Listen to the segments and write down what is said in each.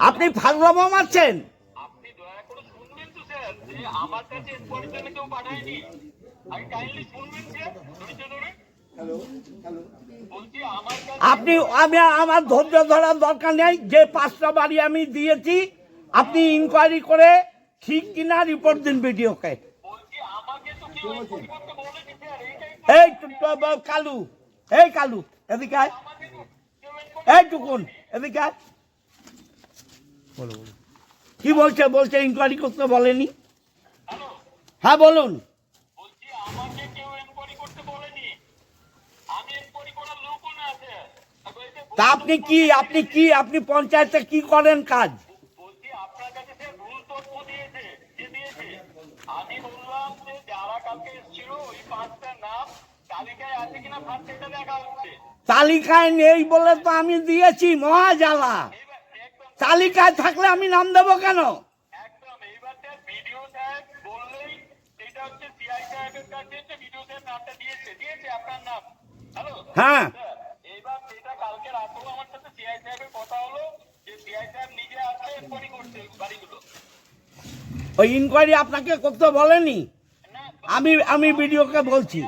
আপনি ফাজলামো মারছেন? আপনি দয়া করে শুনবেন তো স্যার যে আমার কাছে এরপরের জন্য কেউ পাঠায়নি আমি আমার কাছে আপনি আমি আমার ধৈর্য ধরার দরকার নেই যে পাঁচটা বাড়ি আমি দিয়েছি আপনি ইনকোয়ারি করে ঠিক কিনা রিপোর্ট দিন ভিডিওকে এই কালু এই কালু এদিকে এই টুকুন এদিকে আয়। কি বলছে বলছে ইনকোয়ারি করতে বলেনি? হ্যাঁ বলুন। তা আপনি কি আপনি কি আপনি পঞ্চায়েতে কি করেন কাজ? তালিকায় নেই বলে তো আমি দিয়েছি মহাজালা। তালিকায় থাকলে আমি নাম দেবো কেন? হ্যাঁ। ওই ইনকোয়ারি আপনাকে করতে বলেনি? আমি আমি ভিডিওকে বলছি।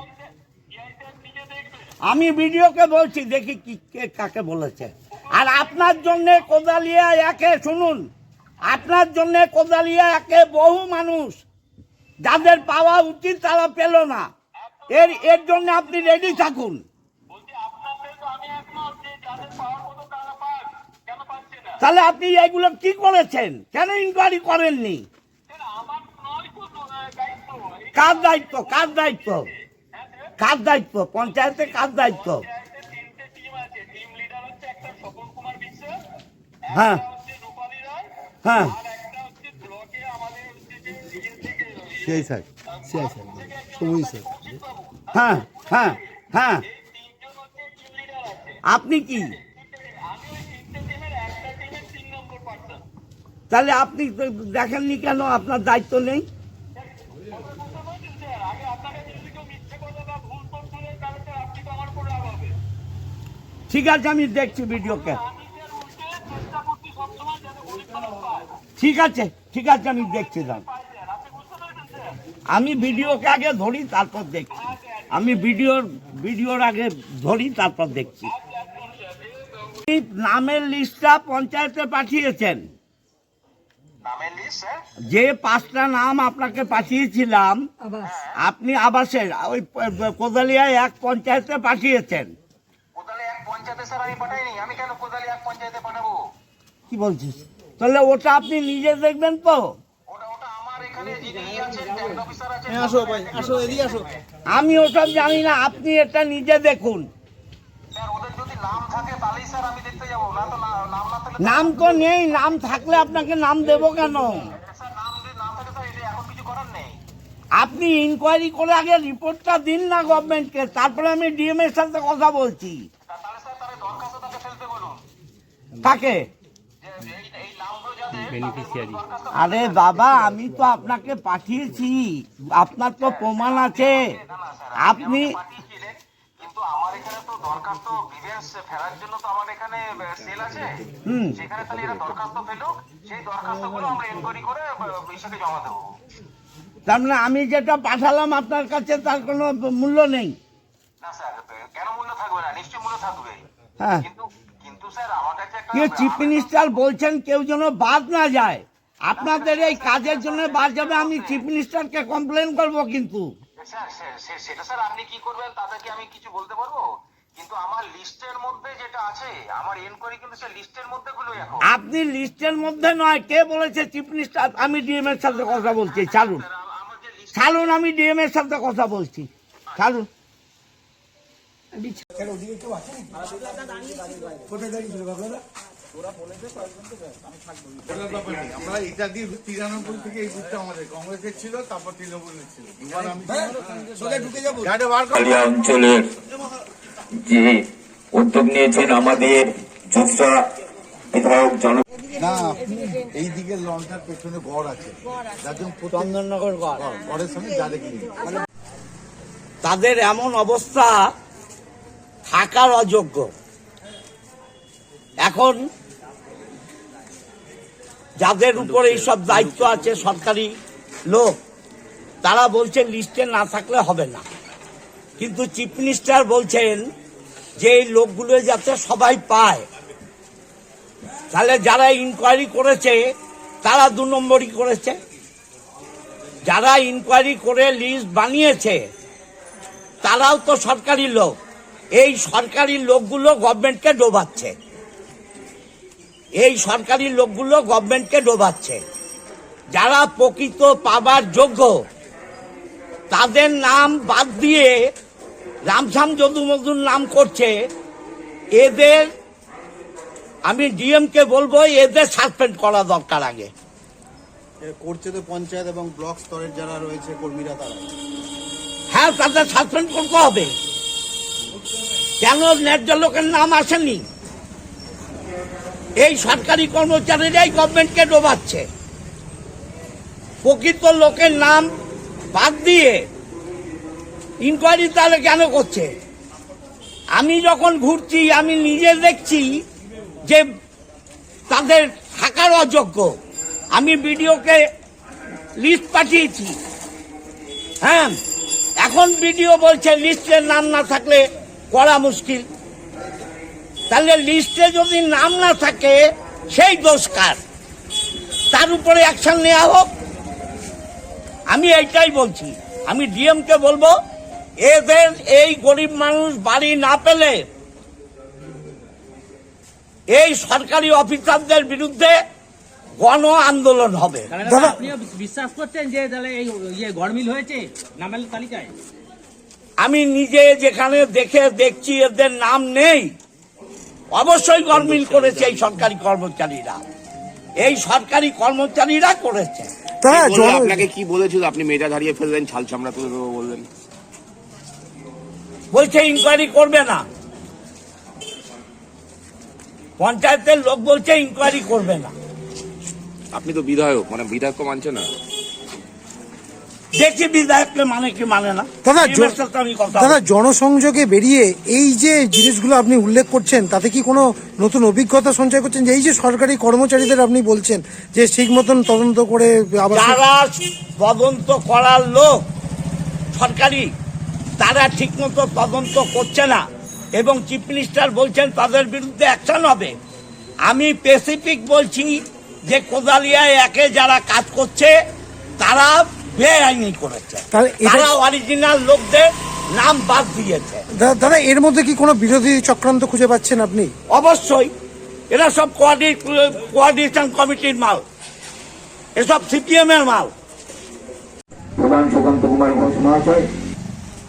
আমি ভিডিওকে বলছি দেখি কি কে কাকে বলেছে। আর আপনার জন্য কোদালিয়া একে, শুনুন। আপনার জন্য কোদালিয়া একে বহু মানুষ, যাদের পাওয়া উচিত তারা পেল না। এর এর জন্য আপনি রেডি থাকুন। তাহলে আপনি এগুলো কি করেছেন? কেন ইনকোয়ারি করেননি? কার দায়িত্ব? কার দায়িত্ব? কার দায়িত্ব? পঞ্চায়েতে কার দায়িত্ব? নিজের থেকে CI sir CI sir Sabuj sir. হ্যাঁ হ্যাঁ হ্যাঁ। আছে আপনি কি? আমি তাহলে আপনি দেখেননি কেন আপনার দায়িত্ব নেই? বুঝতে পারছেন স্যার আগে আপনাকে ঠিক আছে ঠিক আছে আমি দেখছি আমি ভিডিওকে আগে ধরি তারপর দেখছি। আমি ভিডিওর ভিডিওর আগে ধরি তারপর দেখছি। নামের লিস্টটা পঞ্চায়েতে পাঠিয়েছেন। যে পাঁচটা নাম আপনাকে পাঠিয়েছিলাম আপনি আবাসের ওই কোদালিয়ায় এক পঞ্চায়েতে পাঠিয়েছেন। কি বলছিস? তাহলে ওটা আপনি নিজে দেখবেন তো। ওটা ওটা আমার এখানে যিনি আছেন ট্যাক্স অফিসার আছেন আসো ভাই আসো এদিকে আসো। আমি ওসব জানি না আপনি এটা নিজে দেখুন। স্যার ওদের যদি নাম থাকে তাহলেই স্যার আমি দেখতে যাব। না তো না- নাম না থাকলে নাম তো নেই নাম থাকলে আপনাকে নাম দেবো কেন? আপনি ইনকোয়ারি করে আগে রিপোর্টটা দিন না গভর্নমেন্টকে তারপরে আমি ডিএম এর সাথে কথা বলছি। তাকে? বেনিফিশিয়ারি আরে বাবা আমি তো আপনাকে পাঠিয়েছি। আপনার তো প্রমাণ আছে। আপনি আমার এখানে তো দরখাস্ত গ্রিভেন্স ফেরার জন্য তো আমার এখানে সেল আছে। সেখানে তাহলে এরা দরখাস্ত পেলুক সেই দরখাস্তগুলো আমরা এনকোয়ারি করে বিষয়কে জমা দেবো। তার মানে আমি যেটা পাঠালাম আপনার কাছে তার কোনো মূল্য নেই। না স্যার কেন মূল্য থাকবে না? নিশ্চয়ই মূল্য থাকবে। হ্যাঁ। কিন্তু চিফ মিনিস্টার বলছেন কেউ যেন বাদ না যায়। আপনাদের এই কাজের জন্য বাদ যাবে আমি চিফ মিনিস্টারকে কমপ্লেন করব কিন্তু। সেটা স্যার আপনি কি করবেন তাদেরকে আমি কিছু বলতে পারব? কিন্তু আমার লিস্টের মধ্যে যেটা আছে আমার এনকোয়ারি কিন্তু সে লিস্টের মধ্যে গুলো এখন। আপনি লিস্টের মধ্যে নয় কে বলেছে চিফ মিনিস্টার? আমি ডিএম এর সাথে কথা বলছি ছাড়ুন। যে লিস্ট ছাড়ুন আমি ডিএম এর সাথে কথা বলছি ছাড়ুন। আমরা এটা দিয়ে তিরানব্বই থেকে এই বুথটা আমাদের। কংগ্রেসের ছিল তারপর তৃণমূলের ছিল। দুবার আমি গাড়ি বার কর। কালিয়া অঞ্চলের যে উদ্যোগ নিয়েছেন আমাদের জুসরা বিধায়ক জন না আপনি এই পেছনে গড় আছে। যার জন্য প্রত্যেক চন্দননগর গড়। গড়, সঙ্গে ডাইরেক্ট লিঙ্ক। তাদের এমন অবস্থা থাকার অযোগ্য। এখন যাদের উপরে এইসব দায়িত্ব আছে সরকারি লোক, তারা বলছে লিস্টে না থাকলে হবে না। কিন্তু চিফ মিনিস্টার বলছেন যে এই লোকগুলো যাতে সবাই পায়। তাহলে যারা ইনকোয়ারি করেছে, তারা দু নম্বরই করেছে। যারা ইনকোয়ারি করে লিস্ট বানিয়েছে, তারাও তো সরকারি লোক। এই সরকারি লোকগুলো গভর্নমেন্টকে ডোবাচ্ছে। এই সরকারি লোকগুলো গভর্নমেন্টকে ডোবাচ্ছে। যারা প্রকৃত পাবার যোগ্য তাদের নাম বাদ দিয়ে রামসাম যদুমধুর নাম করছে। এদের আমি ডিএমকে বলব এদের সাসপেন্ড করা দরকার আগে। করছে তো পঞ্চায়েত এবং ব্লক স্তরের যারা রয়েছে কর্মীরা তারা। হ্যাঁ তাদের সাসপেন্ড করতে হবে। কেন ন্যায্য লোকের নাম আসেনি? এই সরকারি কর্মচারীরাই গভর্নমেন্টকে ডোবাচ্ছে। প্রকৃত লোকের নাম বাদ দিয়ে ইনকোয়ারি তাহলে কেন করছে? আমি যখন ঘুরছি, আমি নিজে দেখছি যে তাদের থাকার অযোগ্য। আমি বিডিওকে লিস্ট পাঠিয়েছি। হ্যাঁ এখন ভিডিও বলছে লিস্টের নাম না থাকলে করা মুশকিল। তাহলে লিস্টে যদি নাম না থাকে সেই দোষ কার? তার উপরে অ্যাকশন নেওয়া হোক। আমি এইটাই বলছি। আমি ডিএমকে বলব এদের এই গরিব মানুষ বাড়ি না পেলে এই সরকারি অফিসারদের বিরুদ্ধে গণ আন্দোলন হবে। আপনিও বিশ্বাস করছেন যে তাহলে এই ইয়ে গরমিল হয়েছে? নামের তালিকায়? আমি নিজে যেখানে দেখে দেখছি এদের নাম নেই অবশ্যই গরমিল করেছে এই সরকারি কর্মচারীরা। এই সরকারি কর্মচারীরা করেছে। আপনাকে কি বলেছিল? আপনি মেয়েটা হারিয়ে ফেললেন ছাল চামড়া তুলে দেবো বললেন। বলছে ইনকোয়ারি করবে না। পঞ্চায়েতের লোক বলছে ইনকোয়ারি করবে না। আপনি তো বিধায়ক মানে বিধায়ক মানছে না। দেখি বিধায়ককে মানে কি মানে না। দাদা জনসংযোগে বেরিয়ে এই যে জিনিসগুলো আপনি উল্লেখ করছেন তাতে কি কোনো নতুন অভিজ্ঞতা সঞ্চয় করছেন? যে এই যে সরকারি কর্মচারীদের আপনি বলছেন যে ঠিক মতন তদন্ত করে আবার যারা তদন্ত করার লোক সরকারি তারা ঠিকমতো তদন্ত করছে না। এবং চিফ মিনিস্টার বলছেন তাদের বিরুদ্ধে অ্যাকশন হবে। আমি স্পেসিফিক বলছি যে কোদালিয়ায় একে যারা কাজ করছে তারা বেআইনি করেছে তাহলে এটা- তারা অরিজিনাল লোকদের নাম বাদ দিয়েছে। দাদা এর মধ্যে কি কোনো বিরোধী চক্রান্ত খুঁজে পাচ্ছেন আপনি? অবশ্যই। এরা সব কোয়ার্ডিনেশন কমিটির মাল। এসব সিপিএম এর মাল। প্রধান সুকান্ত কুমার ঘোষ মহাশয়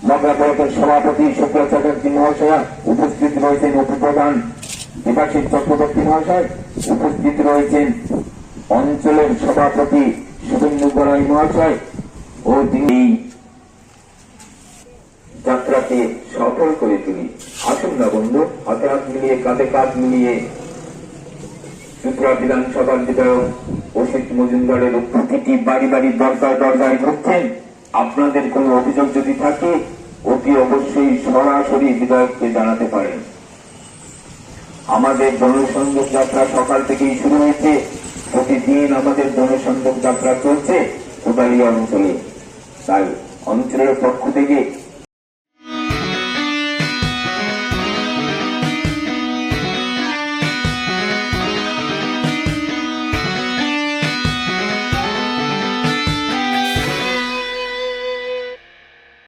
মগরা ব্লকের সভাপতি শুক্লা চ্যাটার্জি মহাশয়া উপস্থিত রয়েছেন উপপ্রধান বিভাষিত চক্রবর্তী মহাশয় উপস্থিত রয়েছেন অঞ্চলের সভাপতি শুভেন্দু গড়াই মহাশয় ও তিনি যাত্রাকে সফল করে তুলি আসুন না বন্ধু মিলিয়ে, কাঁধে কাঁধ মিলিয়ে ত্রিপুরা বিধানসভার বিধায়ক অসিত মজুমদারের প্রতিটি বাড়ি বাড়ি, দরজায় দরজায় ঘুরছেন আপনাদের কোনো অভিযোগ যদি থাকে, অতি অবশ্যই সরাসরি বিধায়ককে জানাতে পারেন। আমাদের জনসংযোগ যাত্রা সকাল থেকেই শুরু হয়েছে। প্রতিদিন আমাদের জনসংযোগ যাত্রা চলছে। কোদালিয়া অঞ্চলে। তাই অঞ্চলের পক্ষ থেকে